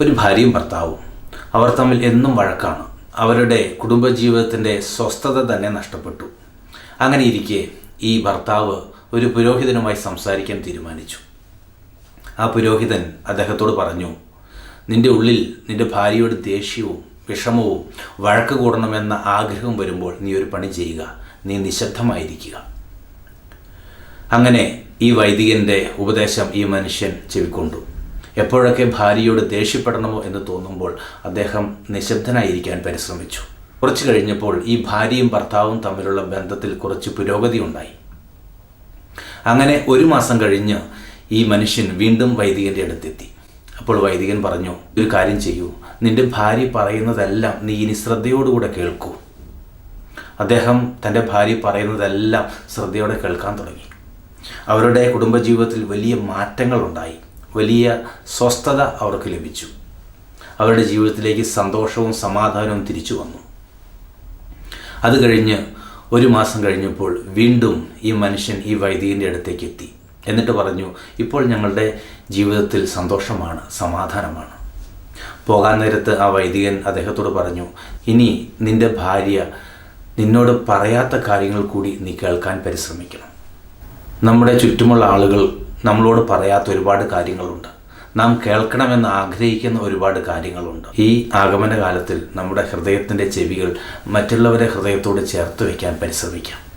ഒരു ഭാര്യയും ഭർത്താവും. അവർ തമ്മിൽ എന്നും വഴക്കാണ്. അവരുടെ കുടുംബജീവിതത്തിന്റെ സ്വസ്ഥത തന്നെ നഷ്ടപ്പെട്ടു. അങ്ങനെ ഇരിക്കെ ഈ ഭർത്താവ് ഒരു പുരോഹിതനുമായി സംസാരിക്കാൻ തീരുമാനിച്ചു. ആ പുരോഹിതൻ അദ്ദേഹത്തോട് പറഞ്ഞു നിന്റെ ഉള്ളിൽ നിന്റെ ഭാര്യയോട് ദേഷ്യവും വിഷമവും വഴക്ക് കൂടണമെന്ന ആഗ്രഹം വരുമ്പോൾ നീ ഒരു പണി ചെയ്യുക. നീ നിശബ്ദമായിരിക്കുക. അങ്ങനെ ഈ വൈദികന്റെ ഉപദേശം ഈ മനുഷ്യൻ ചെവിക്കൊണ്ടു. എപ്പോഴൊക്കെ ഭാര്യയോട് ദേഷ്യപ്പെടണമോ എന്ന് തോന്നുമ്പോൾ അദ്ദേഹം നിശബ്ദനായിരിക്കാൻ പരിശ്രമിച്ചു. കുറച്ചു കഴിഞ്ഞപ്പോൾ ഈ ഭാര്യയും ഭർത്താവും തമ്മിലുള്ള ബന്ധത്തിൽ കുറച്ച് പുരോഗതി ഉണ്ടായി. അങ്ങനെ ഒരു മാസം കഴിഞ്ഞ് ഈ മനുഷ്യൻ വീണ്ടും വൈദികന്റെ അടുത്തെത്തി. അപ്പോൾ വൈദികൻ പറഞ്ഞു ഒരു കാര്യം ചെയ്യൂ. നിന്റെ ഭാര്യ പറയുന്നതെല്ലാം നീ ഇനി ശ്രദ്ധയോടുകൂടെ കേൾക്കൂ. അദ്ദേഹം തന്റെ ഭാര്യ പറയുന്നതെല്ലാം ശ്രദ്ധയോടെ കേൾക്കാൻ തുടങ്ങി. അവരുടെ കുടുംബജീവിതത്തിൽ വലിയ മാറ്റങ്ങളുണ്ടായി. വലിയ സ്വസ്ഥത അവർക്ക് ലഭിച്ചു. അവരുടെ ജീവിതത്തിലേക്ക് സന്തോഷവും സമാധാനവും തിരിച്ചു വന്നു. അത് കഴിഞ്ഞ് ഒരു മാസം കഴിഞ്ഞപ്പോൾ വീണ്ടും ഈ മനുഷ്യൻ ഈ വൈദികന്റെ അടുത്തേക്ക് എത്തി. എന്നിട്ട് പറഞ്ഞു ഇപ്പോൾ ഞങ്ങളുടെ ജീവിതത്തിൽ സന്തോഷമാണ് സമാധാനമാണ്. പോകാൻ നേരത്ത് ആ വൈദികൻ അദ്ദേഹത്തോട് പറഞ്ഞു ഇനി നിന്റെ ഭാര്യ നിന്നോട് പറയാത്ത കാര്യങ്ങൾ കൂടി നീ കേൾക്കാൻ പരിശ്രമിക്കണം. നമ്മുടെ ചുറ്റുമുള്ള ആളുകൾ നമ്മളോട് പറയാത്ത ഒരുപാട് കാര്യങ്ങളുണ്ട്. നാം കേൾക്കണമെന്ന് ആഗ്രഹിക്കുന്ന ഒരുപാട് കാര്യങ്ങളുണ്ട്. ഈ ആഗമന കാലത്തിൽ നമ്മുടെ ഹൃദയത്തിന്റെ ചെവികൾ മറ്റുള്ളവരെ ഹൃദയത്തോട് ചേർത്ത് വയ്ക്കാൻ പരിശ്രമിക്കാം.